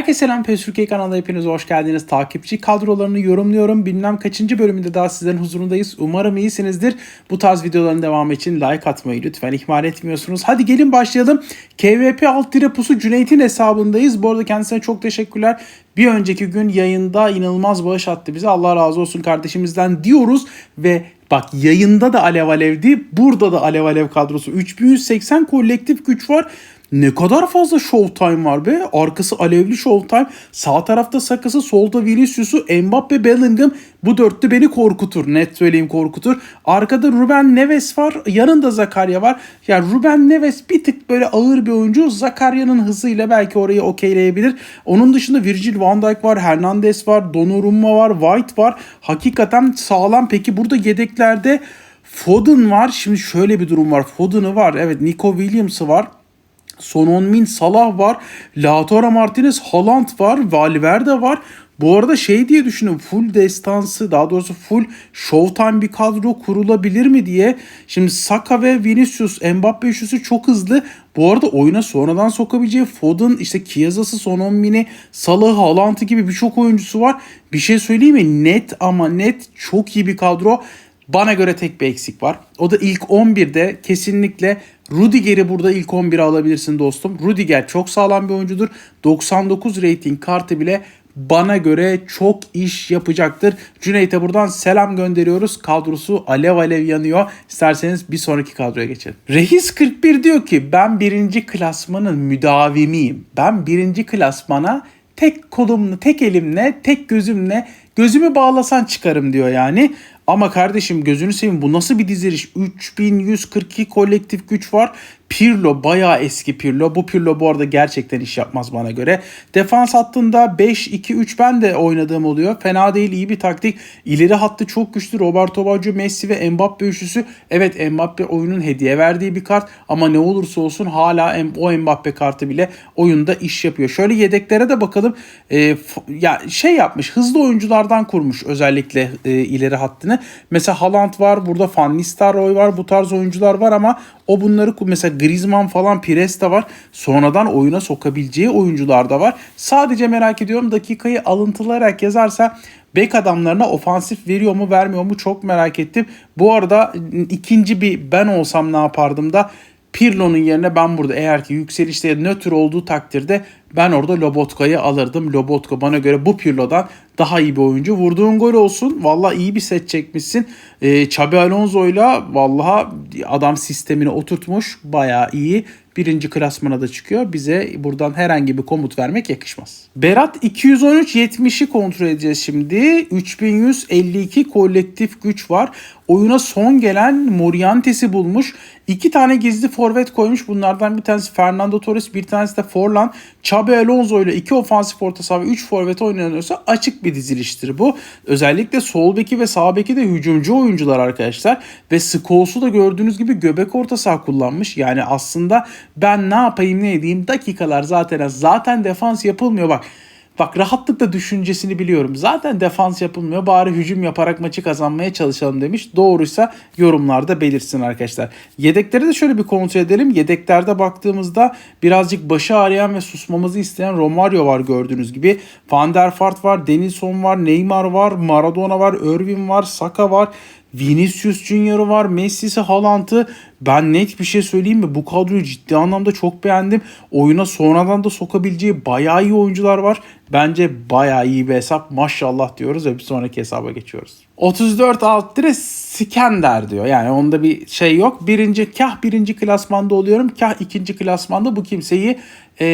Herkese selam PES Türkiye kanalına hepiniz hoş geldiniz. Takipçi kadrolarını yorumluyorum. Bilmem kaçıncı bölümünde daha sizlerin huzurundayız. Umarım iyisinizdir. Bu tarz videoların devamı için like atmayı lütfen ihmal etmiyorsunuz. Hadi gelin başlayalım. KVP alt dire pusu Cüneyt'in hesabındayız. Bu arada kendisine çok teşekkürler. Bir önceki gün yayında inanılmaz bağış attı bize. Allah razı olsun kardeşimizden diyoruz ve Bak yayında da Alev Alev'di. Burada da Alev Alev kadrosu. 3180 kolektif güç var. Ne kadar fazla Showtime var be. Arkası alevli Showtime. Sağ tarafta Sakası, solda Vinicius'u, Mbappe, Bellingham. Bu dörtlü beni korkutur. Net söyleyeyim korkutur. Arkada Ruben Neves var. Yanında Zakaria var. Ya yani Ruben Neves bir tık böyle ağır bir oyuncu. Zakaria'nın hızıyla belki orayı okeyleyebilir. Onun dışında Virgil van Dijk var. Hernandez var. Donnarumma var. White var. Hakikaten sağlam. Peki burada yedeklerde Foden var. Şimdi şöyle bir durum var. Foden'ı var. Evet Nico Williams'ı var. Son 10 bin Salah var. Lautaro Martinez, Haaland var. Valverde var. Bu arada şey diye düşünüyorum full destansı daha doğrusu full showtime bir kadro kurulabilir mi diye. Şimdi Saka ve Vinicius Mbappe üçlüsü çok hızlı. Bu arada oyuna sonradan sokabileceği Foden işte Chiesa'sı son 10 bini Salah Haaland'ı gibi birçok oyuncusu var. Bir şey söyleyeyim mi? Net ama net çok iyi bir kadro. Bana göre tek bir eksik var. O da ilk 11'de kesinlikle Rudiger'i burada ilk 11'e alabilirsin dostum. Rudiger çok sağlam bir oyuncudur. 99 rating kartı bile bana göre çok iş yapacaktır. Cüneyt'e buradan selam gönderiyoruz. Kadrosu alev alev yanıyor. İsterseniz bir sonraki kadroya geçelim. Reis 41 diyor ki ben birinci klasmanın müdavimiyim. Ben birinci klasmana tek kolumla, tek elimle, tek gözümle gözümü bağlasan çıkarım diyor yani. Ama kardeşim gözünü seveyim bu nasıl bir diziliş? 3142 kolektif güç var. Pirlo bayağı eski Pirlo. Bu Pirlo bu arada gerçekten iş yapmaz bana göre. Defans hattında 5-2-3 ben de oynadığım oluyor. Fena değil iyi bir taktik. İleri hattı çok güçlü. Roberto Baggio, Messi ve Mbappe üçlüsü. Evet Mbappe oyunun hediye verdiği bir kart ama ne olursa olsun hala o Mbappe kartı bile oyunda iş yapıyor. Şöyle yedeklere de bakalım. Ee, ya şey yapmış hızlı oyunculardan kurmuş özellikle e, ileri hattını. Mesela Haaland var burada Van Nistelrooy var bu tarz oyuncular var ama o bunları mesela Griezmann falan Pires de var. Sonradan oyuna sokabileceği oyuncular da var. Sadece merak ediyorum dakikayı alıntılayarak yazarsa bek adamlarına ofansif veriyor mu vermiyor mu çok merak ettim. Bu arada ikinci bir ben olsam ne yapardım da Pirlo'nun yerine ben burada eğer ki yükselişte nötr olduğu takdirde ben orada Lobotka'yı alırdım. Lobotka bana göre bu Pirlo'dan daha iyi bir oyuncu. Vurduğun gol olsun. Valla iyi bir set çekmişsin. Ee, Xabi Alonso'yla valla adam sistemini oturtmuş. Baya iyi. Birinci klasmana da çıkıyor. Bize buradan herhangi bir komut vermek yakışmaz. Berat 213 70'i kontrol edeceğiz şimdi. 3152 kolektif güç var. Oyuna son gelen Morientes'i bulmuş. İki tane gizli forvet koymuş. Bunlardan bir tanesi Fernando Torres, bir tanesi de Forlan. Xabi Alonso ile iki ofansif orta saha ve 3 forvet oynanıyorsa açık bir diziliştir bu. Özellikle sol beki ve sağ beki de hücumcu oyuncular arkadaşlar. Ve Scholes'u da gördüğünüz gibi göbek orta saha kullanmış. Yani aslında ben ne yapayım ne edeyim dakikalar zaten. Zaten defans yapılmıyor bak. Bak rahatlıkla düşüncesini biliyorum. Zaten defans yapılmıyor. Bari hücum yaparak maçı kazanmaya çalışalım demiş. Doğruysa yorumlarda belirsin arkadaşlar. Yedekleri de şöyle bir kontrol edelim. Yedeklerde baktığımızda birazcık başı ağrıyan ve susmamızı isteyen Romario var gördüğünüz gibi. Van der Vaart var, Denilson var, Neymar var, Maradona var, Irvin var, Saka var. Vinicius Junior'ı var, Messi'si, Haaland'ı. Ben net bir şey söyleyeyim mi? Bu kadroyu ciddi anlamda çok beğendim. Oyuna sonradan da sokabileceği bayağı iyi oyuncular var. Bence bayağı iyi bir hesap. Maşallah diyoruz ve bir sonraki hesaba geçiyoruz. 34 alt dire Skender diyor. Yani onda bir şey yok. Birinci kah birinci klasmanda oluyorum. Kah ikinci klasmanda bu kimseyi e,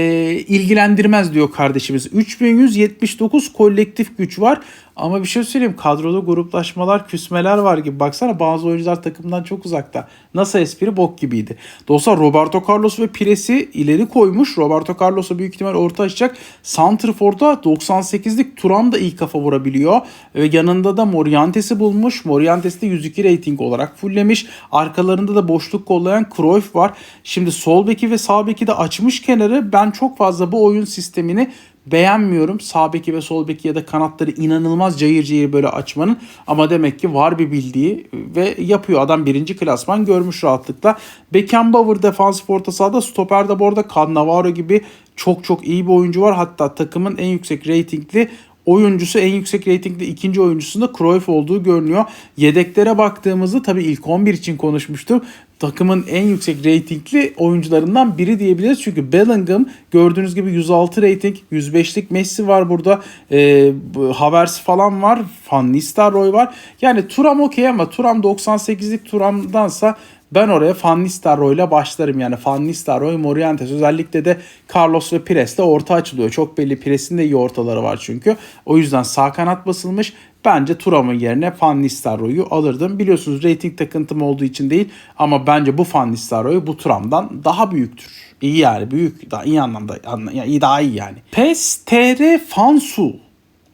ilgilendirmez diyor kardeşimiz. 3179 kolektif güç var. Ama bir şey söyleyeyim kadroda gruplaşmalar, küsmeler var gibi. Baksana bazı oyuncular takımdan çok uzakta. Nasıl espri bok gibiydi. Dostlar Roberto Carlos ve Pires'i ileri koymuş. Roberto Carlos'a büyük ihtimal orta açacak. Santrfor'da 98'lik Turan da iyi kafa vurabiliyor. Ve yanında da Morientes'i bulmuş. Morientes de 102 rating olarak fulllemiş. Arkalarında da boşluk kollayan Cruyff var. Şimdi sol beki ve sağ beki de açmış kenarı. Ben çok fazla bu oyun sistemini beğenmiyorum. Sağ beki ve sol beki ya da kanatları inanılmaz cayır cayır böyle açmanın. Ama demek ki var bir bildiği ve yapıyor. Adam birinci klasman görmüş rahatlıkla. Beckenbauer defansif orta sahada. Stoper'de bu arada Cannavaro gibi çok çok iyi bir oyuncu var. Hatta takımın en yüksek reytingli oyuncusu en yüksek reytingli ikinci oyuncusunda Cruyff olduğu görünüyor. Yedeklere baktığımızda tabii ilk 11 için konuşmuştum. Takımın en yüksek reytingli oyuncularından biri diyebiliriz. Çünkü Bellingham gördüğünüz gibi 106 reyting, 105'lik Messi var burada. E, Havertz falan var. Van Nistelrooy var. Yani Turam okey ama Turam 98'lik Turam'dansa ben oraya Van Nistelrooy ile başlarım yani Van Nistelrooy, Morientes özellikle de Carlos ve Pires de orta açılıyor. Çok belli Pires'in de iyi ortaları var çünkü. O yüzden sağ kanat basılmış. Bence Turam'ın yerine Van Nistelrooy'u alırdım. Biliyorsunuz rating takıntım olduğu için değil ama bence bu Van Nistelrooy bu Turam'dan daha büyüktür. İyi yani büyük daha iyi anlamda yani iyi daha iyi yani. PES TR Fansu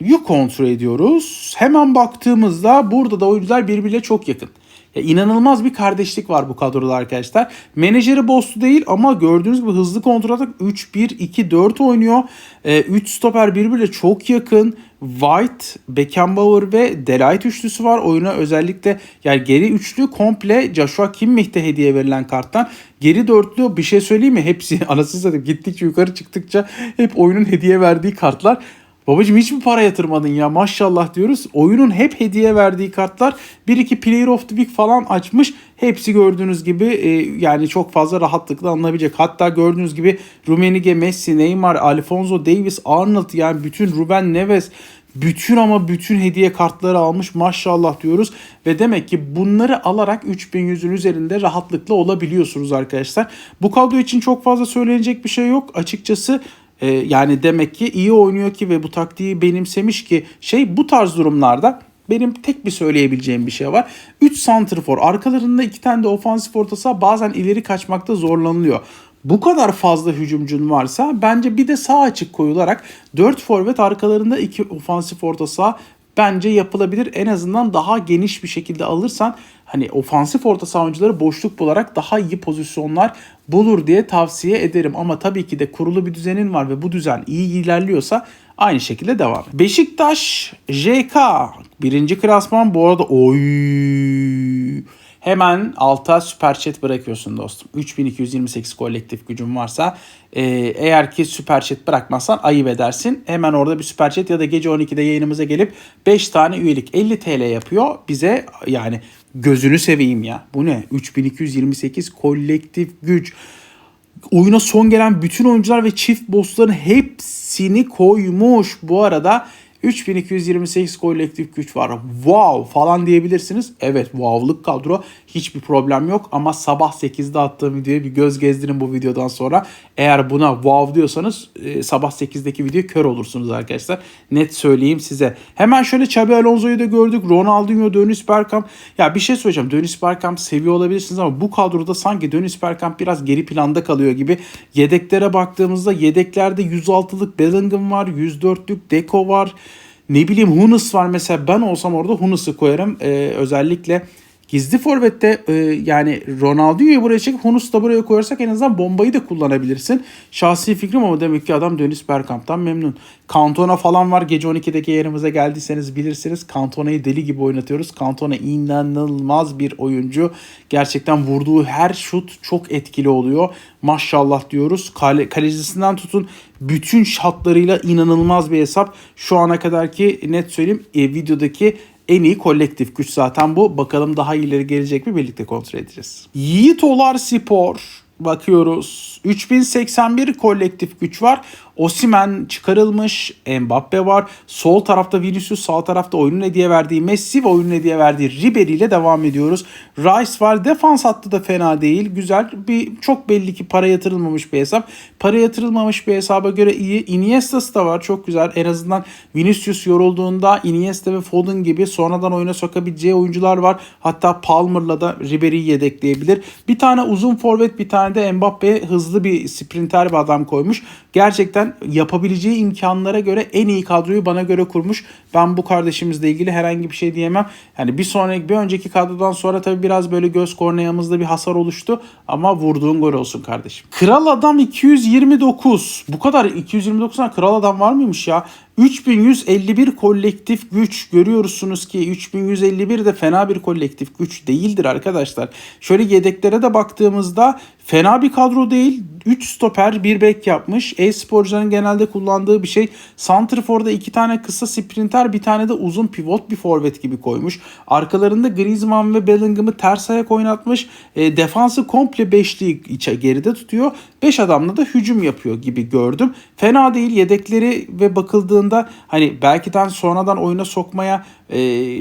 yu kontrol ediyoruz. Hemen baktığımızda burada da oyuncular birbirine çok yakın. Ya inanılmaz bir kardeşlik var bu kadroda arkadaşlar. Menajeri Bostu değil ama gördüğünüz gibi hızlı kontrol atak 3-1-2-4 oynuyor. 3 ee, stoper birbirine çok yakın. White, Beckenbauer ve Delight üçlüsü var. Oyuna özellikle yani geri üçlü komple Joshua Kimmich'te hediye verilen karttan. Geri dörtlü bir şey söyleyeyim mi? Hepsi anasını satayım gittikçe yukarı çıktıkça hep oyunun hediye verdiği kartlar. Babacım hiç mi para yatırmadın ya maşallah diyoruz. Oyunun hep hediye verdiği kartlar. Bir iki Player of the Week falan açmış. Hepsi gördüğünüz gibi e, yani çok fazla rahatlıkla alınabilecek. Hatta gördüğünüz gibi Rumenige, Messi, Neymar, Alfonso Davis, Arnold yani bütün Ruben Neves bütün ama bütün hediye kartları almış maşallah diyoruz. Ve demek ki bunları alarak 3100'ün üzerinde rahatlıkla olabiliyorsunuz arkadaşlar. Bu kadro için çok fazla söylenecek bir şey yok. Açıkçası ee, yani demek ki iyi oynuyor ki ve bu taktiği benimsemiş ki şey bu tarz durumlarda benim tek bir söyleyebileceğim bir şey var. 3 santrfor arkalarında 2 tane de ofansif ortası bazen ileri kaçmakta zorlanılıyor. Bu kadar fazla hücumcun varsa bence bir de sağ açık koyularak 4 forvet arkalarında 2 ofansif orta saha bence yapılabilir. En azından daha geniş bir şekilde alırsan hani ofansif orta saha boşluk bularak daha iyi pozisyonlar bulur diye tavsiye ederim. Ama tabii ki de kurulu bir düzenin var ve bu düzen iyi ilerliyorsa aynı şekilde devam. Beşiktaş JK birinci klasman bu arada oy Hemen alta süper chat bırakıyorsun dostum. 3228 kolektif gücün varsa e, eğer ki süper chat bırakmazsan ayıp edersin. Hemen orada bir süper chat ya da gece 12'de yayınımıza gelip 5 tane üyelik 50 TL yapıyor. Bize yani gözünü seveyim ya. Bu ne? 3228 kolektif güç. Oyuna son gelen bütün oyuncular ve çift bossların hepsini koymuş. Bu arada 3228 kolektif güç var. Wow falan diyebilirsiniz. Evet wow'lık kadro. Hiçbir problem yok ama sabah 8'de attığım videoya bir göz gezdirin bu videodan sonra. Eğer buna wow diyorsanız e, sabah 8'deki video kör olursunuz arkadaşlar. Net söyleyeyim size. Hemen şöyle Xabi Alonso'yu da gördük. Ronaldinho, Dönis Bergkamp. Ya bir şey söyleyeceğim. Dönis Bergkamp seviyor olabilirsiniz ama bu kadroda sanki Dönis Bergkamp biraz geri planda kalıyor gibi. Yedeklere baktığımızda yedeklerde 106'lık Bellingham var. 104'lük Deko var. Ne bileyim Hunis var mesela ben olsam orada Hunis'i koyarım. Ee, özellikle Gizli forvette e, yani Ronaldinho'yu buraya çekip Hunus da buraya koyarsak en azından bombayı da kullanabilirsin. Şahsi fikrim ama demek ki adam Dönis Bergkamp'tan memnun. Cantona falan var. Gece 12'deki yerimize geldiyseniz bilirsiniz. Cantona'yı deli gibi oynatıyoruz. Cantona inanılmaz bir oyuncu. Gerçekten vurduğu her şut çok etkili oluyor. Maşallah diyoruz. Kale, kalecisinden tutun bütün şatlarıyla inanılmaz bir hesap. Şu ana kadarki net söyleyeyim e, videodaki en iyi kolektif güç zaten bu. Bakalım daha ileri gelecek mi birlikte kontrol edeceğiz. Yiğit Olar Spor bakıyoruz. 3081 kolektif güç var. Osimen çıkarılmış. Mbappe var. Sol tarafta Vinicius, sağ tarafta oyunun hediye verdiği Messi ve oyunun hediye verdiği Ribery ile devam ediyoruz. Rice var. Defans hattı da fena değil. Güzel. Bir çok belli ki para yatırılmamış bir hesap. Para yatırılmamış bir hesaba göre iyi. Iniesta'sı da var. Çok güzel. En azından Vinicius yorulduğunda Iniesta ve Foden gibi sonradan oyuna sokabileceği oyuncular var. Hatta Palmer'la da Ribery'i yedekleyebilir. Bir tane uzun forvet, bir tane de Mbappe hızlı bir sprinter bir adam koymuş. Gerçekten yapabileceği imkanlara göre en iyi kadroyu bana göre kurmuş. Ben bu kardeşimizle ilgili herhangi bir şey diyemem. Yani bir sonraki bir önceki kadrodan sonra tabii biraz böyle göz korneamızda bir hasar oluştu ama vurduğun gol olsun kardeşim. Kral adam 229. Bu kadar 229'dan kral adam var mıymış ya? 3151 kolektif güç görüyorsunuz ki 3151 de fena bir kolektif güç değildir arkadaşlar. Şöyle yedeklere de baktığımızda fena bir kadro değil. 3 stoper 1 bek yapmış. E-sporcuların genelde kullandığı bir şey. Santrfor'da 2 tane kısa sprinter bir tane de uzun pivot bir forvet gibi koymuş. Arkalarında Griezmann ve Bellingham'ı ters ayak oynatmış. E, defansı komple beşliği içe geride tutuyor. 5 adamla da hücum yapıyor gibi gördüm. Fena değil yedekleri ve bakıldığında hani belki de sonradan oyuna sokmaya e,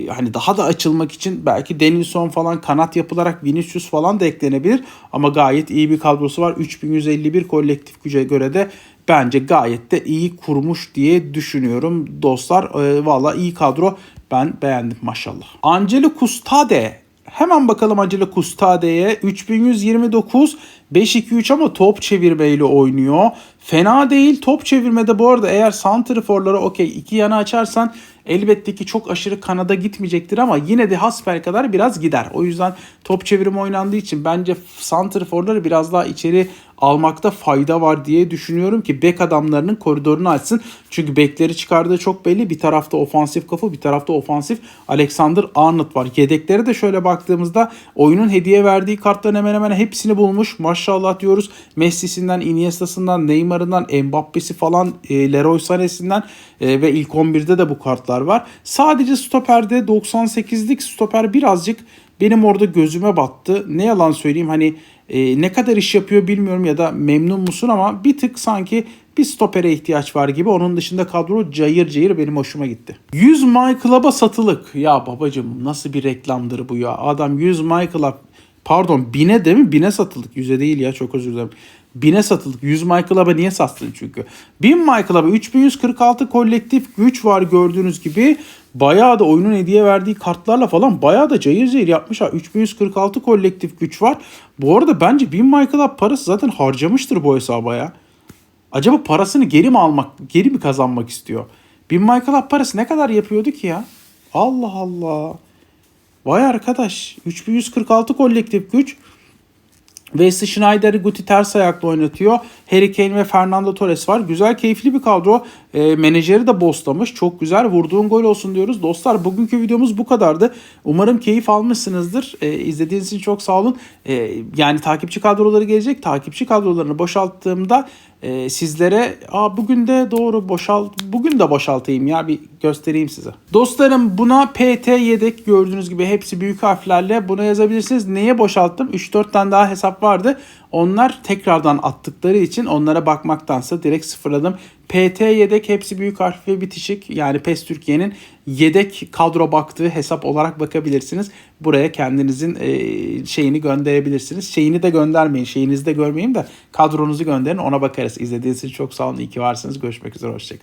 hani daha da açılmak için belki Denilson falan kanat yapılarak Vinicius falan da eklenebilir. Ama gayet iyi bir kadrosu var. 3151 kolektif güce göre de bence gayet de iyi kurmuş diye düşünüyorum. Dostlar e, valla iyi kadro. Ben beğendim maşallah. Angelo Custade Hemen bakalım Angelo Custade'ye. 3129 5-2-3 ama top çevirmeyle oynuyor. Fena değil. Top çevirmede bu arada eğer santriforları okey iki yana açarsan elbette ki çok aşırı kanada gitmeyecektir ama yine de hasbel kadar biraz gider. O yüzden top çevirme oynandığı için bence santriforları biraz daha içeri almakta fayda var diye düşünüyorum ki bek adamlarının koridorunu açsın. Çünkü bekleri çıkardığı çok belli. Bir tarafta ofansif kafa, bir tarafta ofansif Alexander Arnold var. Yedeklere de şöyle baktığımızda oyunun hediye verdiği kartların hemen hemen hepsini bulmuş. Maşallah diyoruz. Messi'sinden, Iniesta'sından, Neymar'ından, Mbappe'si falan, e, Leroy Sané'sinden e, ve ilk 11'de de bu kartlar var. Sadece stoperde 98'lik stoper birazcık benim orada gözüme battı. Ne yalan söyleyeyim hani e, ne kadar iş yapıyor bilmiyorum ya da memnun musun ama bir tık sanki bir stopere ihtiyaç var gibi. Onun dışında kadro cayır cayır benim hoşuma gitti. 100 My Club'a satılık. Ya babacım nasıl bir reklamdır bu ya. Adam 100 My Club pardon bine değil mi? Bine satılık. Yüze değil ya çok özür dilerim. Bine satılık. 100 My Club'a niye sattın çünkü? 1000 My Club'a 3146 kolektif güç var gördüğünüz gibi. Bayağı da oyunun hediye verdiği kartlarla falan bayağı da cayır cayır yapmış ha. 3146 kolektif güç var. Bu arada bence 1000 My Club parası zaten harcamıştır bu hesaba ya. Acaba parasını geri mi almak, geri mi kazanmak istiyor? 1000 My Club parası ne kadar yapıyordu ki ya? Allah Allah. Vay arkadaş. 3146 kolektif güç. Wesley Schneider'i Guti ters ayakla oynatıyor. Harry Kane ve Fernando Torres var. Güzel keyifli bir kadro. E, menajeri de bostamış. Çok güzel. Vurduğun gol olsun diyoruz. Dostlar bugünkü videomuz bu kadardı. Umarım keyif almışsınızdır. E, izlediğiniz için çok sağ olun. E, yani takipçi kadroları gelecek. Takipçi kadrolarını boşalttığımda e, sizlere Aa, bugün de doğru boşalt bugün de boşaltayım ya bir göstereyim size. Dostlarım buna PT yedek gördüğünüz gibi hepsi büyük harflerle buna yazabilirsiniz. Neye boşalttım? 3-4 tane daha hesap vardı. Onlar tekrardan attıkları için onlara bakmaktansa direkt sıfırladım. PT yedek hepsi büyük harf ve bitişik. Yani PES Türkiye'nin yedek kadro baktığı hesap olarak bakabilirsiniz. Buraya kendinizin e, şeyini gönderebilirsiniz. Şeyini de göndermeyin. Şeyinizi de görmeyeyim de kadronuzu gönderin ona bakarız. İzlediğiniz için çok sağ olun. İyi ki varsınız. Görüşmek üzere. Hoşçakalın.